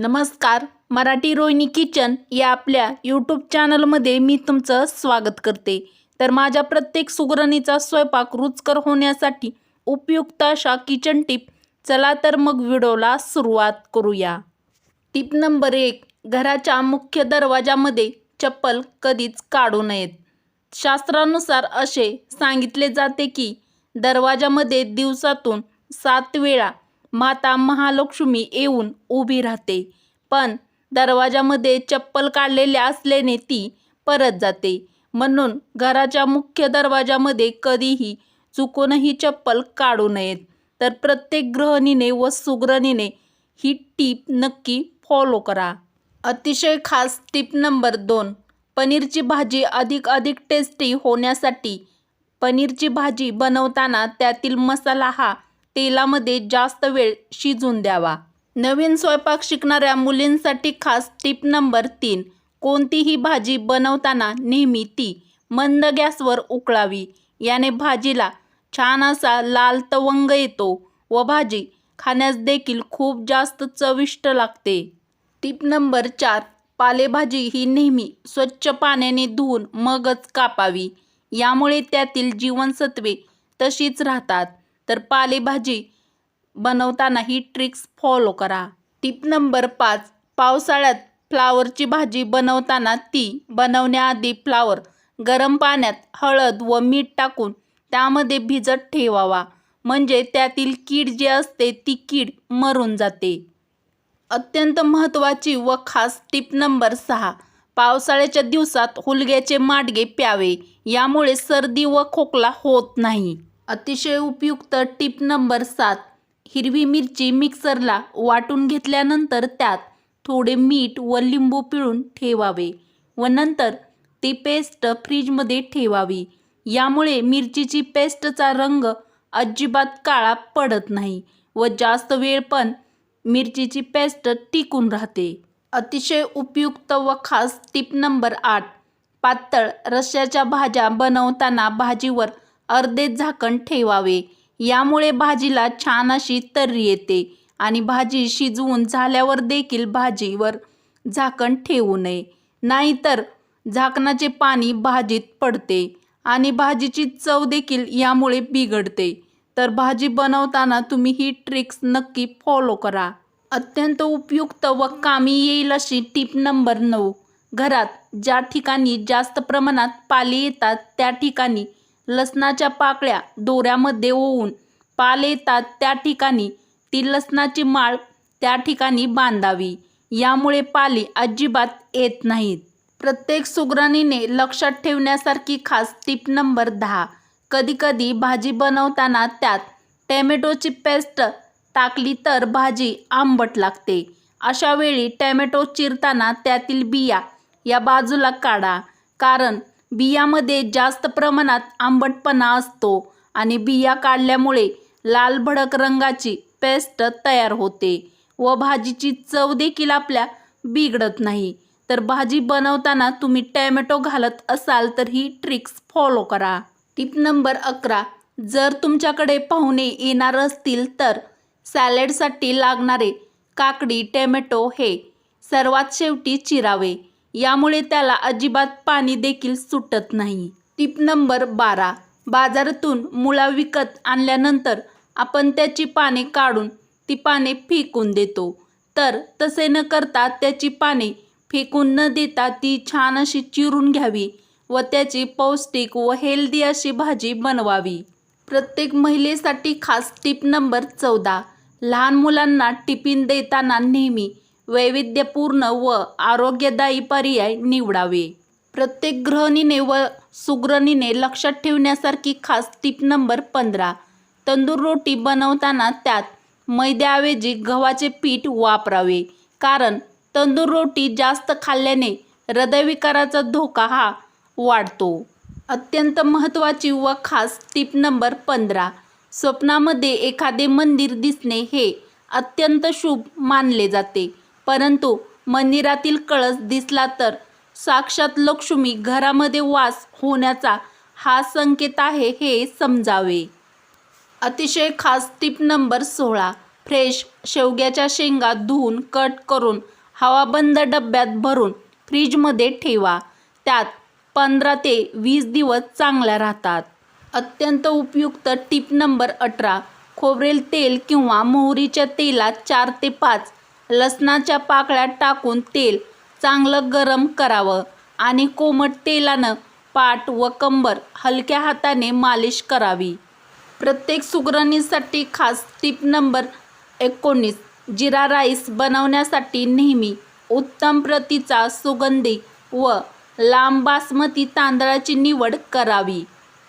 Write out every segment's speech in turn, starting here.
नमस्कार मराठी रोहिणी किचन या आपल्या यूट्यूब चॅनलमध्ये मी तुमचं स्वागत करते. तर माझ्या प्रत्येक सुगरणीचा स्वयंपाक रुचकर होण्यासाठी उपयुक्त अशा किचन टिप चला तर मग व्हिडिओला सुरुवात करूया. टिप नंबर एक घराच्या मुख्य दरवाजामध्ये चप्पल कधीच काढू नयेत. शास्त्रानुसार असे सांगितले जाते की दरवाजामध्ये दिवसातून सात वेळा माता महालक्ष्मी येऊन उभी राहते. पण दरवाजामध्ये चप्पल काढलेल्या असल्याने ती परत जाते. म्हणून घराच्या मुख्य दरवाजामध्ये कधीही चुकूनही चप्पल काढू नयेत. तर प्रत्येक ग्रहणीने व सुग्रणीने ही टीप नक्की फॉलो करा. अतिशय खास टीप नंबर दोन पनीरची भाजी अधिक अधिक टेस्टी होण्यासाठी पनीरची भाजी बनवताना त्यातील मसाला हा तेलामध्ये जास्त वेळ शिजून द्यावा. नवीन स्वयंपाक शिकणाऱ्या मुलींसाठी खास टिप नंबर तीन. कोणतीही भाजी बनवताना नेहमी ती मंद गॅसवर उकळावी. याने भाजीला छान असा लाल तवंग येतो व भाजी खाण्यास देखील खूप जास्त चविष्ट लागते. टिप नंबर चार. पालेभाजी ही नेहमी स्वच्छ पाण्याने धुवून मगच कापावी. यामुळे त्यातील जीवनसत्वे तशीच राहतात. तर पालेभाजी बनवताना ही ट्रिक्स फॉलो करा. टिप नंबर पाच पावसाळ्यात फ्लावरची भाजी बनवताना ती बनवण्याआधी फ्लावर गरम पाण्यात हळद व मीठ टाकून त्यामध्ये भिजत ठेवावा. म्हणजे त्यातील कीड जी असते ती कीड मरून जाते. अत्यंत महत्त्वाची व खास टिप नंबर सहा पावसाळ्याच्या दिवसात हुलग्याचे माडगे प्यावे. यामुळे सर्दी व खोकला होत नाही. अतिशय उपयुक्त टिप नंबर सात. हिरवी मिरची मिक्सरला वाटून घेतल्यानंतर त्यात थोडे मीठ व लिंबू पिळून ठेवावे व नंतर ती पेस्ट फ्रीजमध्ये ठेवावी. यामुळे मिरचीची पेस्टचा रंग अजिबात काळा पडत नाही व जास्त वेळ पण मिरचीची पेस्ट टिकून राहते. अतिशय उपयुक्त व खास टिप नंबर आठ. पातळ रश्याच्या भाज्या बनवताना भाजीवर अर्धे झाकण ठेवावे. यामुळे भाजीला छान अशी तर्री येते आणि भाजी शिजवून झाल्यावर देखील भाजीवर झाकण ठेवू नये. नाहीतर झाकणाचे पाणी भाजीत पडते आणि भाजीची चव देखील यामुळे बिघडते. तर भाजी बनवताना तुम्ही ही ट्रिक्स नक्की फॉलो करा. अत्यंत उपयुक्त व कामी येईल अशी टिप नंबर नऊ. घरात ज्या ठिकाणी जास्त प्रमाणात पाले येतात त्या ठिकाणी लसणाच्या पाकळ्या दोऱ्यामध्ये ओवून पाल येतात त्या ठिकाणी. ती लसणाची माळ त्या ठिकाणी बांधावी. यामुळे पाली अजिबात येत नाहीत. प्रत्येक सुगरणीने लक्षात ठेवण्यासारखी खास टिप नंबर दहा. कधीकधी भाजी बनवताना त्यात टॅमॅटोची पेस्ट टाकली तर भाजी आंबट लागते. अशा वेळी टॅमॅटो चिरताना त्यातील बिया या बाजूला काढा. कारण बियामध्ये जास्त प्रमाणात आंबटपणा असतो आणि बिया काढल्यामुळे लाल भडक रंगाची पेस्ट तयार होते व भाजीची चव देखील आपल्या बिघडत नाही. तर भाजी बनवताना तुम्ही टॅमॅटो घालत असाल तर ही ट्रिक्स फॉलो करा. टिप नंबर अकरा. जर तुमच्याकडे पाहुणे येणार असतील तर सॅलेडसाठी लागणारे काकडी टॅमॅटो हे सर्वात शेवटी चिरावे. यामुळे त्याला अजिबात पाणी देखील सुटत नाही. टिप नंबर बारा. बाजारातून मुळा विकत आणल्यानंतर आपण त्याची पाने काढून ती पाने फेकून देतो. तर तसे न करता त्याची पाने फेकून न देता ती छान अशी चिरून घ्यावी व त्याची पौष्टिक व हेल्दी अशी भाजी बनवावी. प्रत्येक महिलेसाठी खास टिप नंबर चौदा. लहान मुलांना टिफिन देताना नेहमी वैविध्यपूर्ण व आरोग्यदायी पर्याय निवडावे. प्रत्येक ग्रहणीने व सुग्रणीने लक्षात ठेवण्यासारखी खास टिप नंबर पंधरा. तंदूर रोटी बनवताना त्यात मैद्याऐवजी गव्हाचे पीठ वापरावे. कारण तंदूर रोटी जास्त खाल्ल्याने हृदयविकाराचा धोका हा वाढतो. अत्यंत महत्त्वाची व खास टिप नंबर पंधरा. स्वप्नामध्ये एखादे मंदिर दिसणे हे अत्यंत शुभ मानले जाते. परंतु मंदिरातील कळस दिसला तर साक्षात लक्ष्मी घरामध्ये वास होण्याचा हा संकेत आहे हे समजावे. अतिशय खास टिप नंबर सोळा. फ्रेश शेवग्याच्या शेंगा धुवून कट करून हवाबंद डब्यात भरून फ्रीजमध्ये ठेवा. त्यात पंधरा ते वीस दिवस चांगल्या राहतात. अत्यंत उपयुक्त टीप नंबर अठरा. खोबरेल तेल किंवा मोहरीच्या तेलात चार ते पाच लसणाच्या पाकळ्यात टाकून तेल चांगलं गरम करावं आणि कोमट तेलानं पाठ व कंबर हलक्या हाताने मालिश करावी. प्रत्येक सुगरणीसाठी खास टीप नंबर एकोणीस. जिरा राईस बनवण्यासाठी नेहमी उत्तम प्रतीचा सुगंधी व लांब बासमती तांदळाची निवड करावी.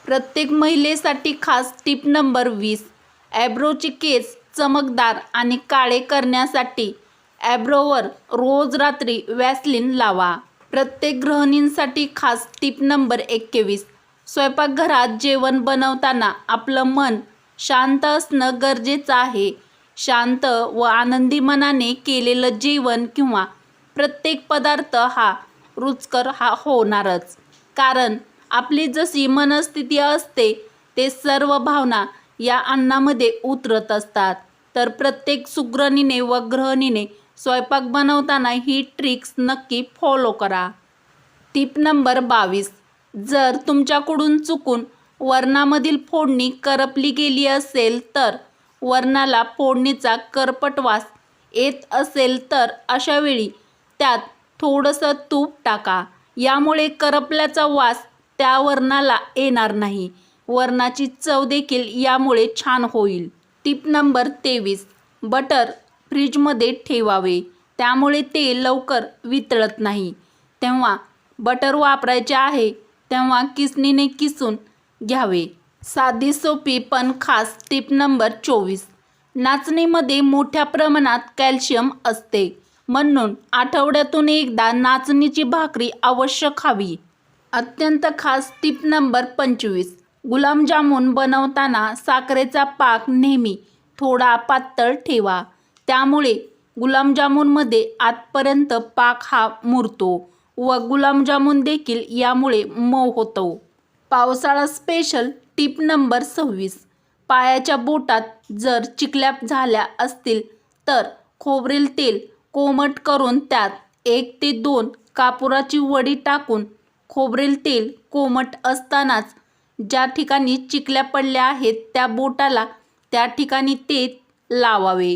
प्रत्येक महिलेसाठी खास टीप नंबर वीस. ॲब्रोचे केस चमकदार आणि काळे करण्यासाठी ॲब्रोवर रोज रात्री वॅसलिन लावा. प्रत्येक गृहिणींसाठी खास टीप नंबर एकवीस. स्वयंपाकघरात जेवण बनवताना आपलं मन शांत असणं गरजेचं आहे. शांत व आनंदी मनाने केलेलं जेवण किंवा प्रत्येक पदार्थ हा रुचकर हा होणारच. कारण आपली जशी मनस्थिती असते ते सर्व भावना या अन्नामध्ये उतरत असतात. तर प्रत्येक सुग्रणीने व ग्रहणीने स्वयंपाक बनवताना ही ट्रिक्स नक्की फॉलो करा. टीप नंबर बावीस. जर तुमच्याकडून चुकून वरणामधील फोडणी करपली गेली असेल तर वरणाला फोडणीचा करपट वास येत असेल तर अशावेळी त्यात थोडंसं तूप टाका. यामुळे करपल्याचा वास त्या वरणाला येणार नाही. वरणाची चव देखील यामुळे छान होईल. टीप नंबर तेवीस. बटर फ्रीजमध्ये ठेवावे. त्यामुळे ते लवकर वितळत नाही. तेव्हा बटर वापरायचे आहे तेव्हा किसणीने किसून घ्यावे. साधी सोपी पण खास टीप नंबर चोवीस. नाचणीमध्ये मोठ्या प्रमाणात कॅल्शियम असते. म्हणून आठवड्यातून एकदा नाचणीची भाकरी अवश्य खावी. अत्यंत खास टीप नंबर पंचवीस. गुलाबजामुन बनवताना साखरेचा पाक नेहमी थोडा पातळ ठेवा. त्यामुळे गुलाबजामुनमध्ये आतपर्यंत पाक हा मुरतो व गुलाबजामुन देखील यामुळे मऊ होतो. पावसाळा स्पेशल टीप नंबर सव्वीस. पायाच्या बोटात जर चिकल्या झाल्या असतील तर खोबरेल तेल कोमट करून त्यात एक ते दोन कापुराची वडी टाकून खोबरेल तेल कोमट असतानाच ज्या ठिकाणी चिकल्या पडल्या आहेत त्या बोटाला त्या ठिकाणी ते लावावे.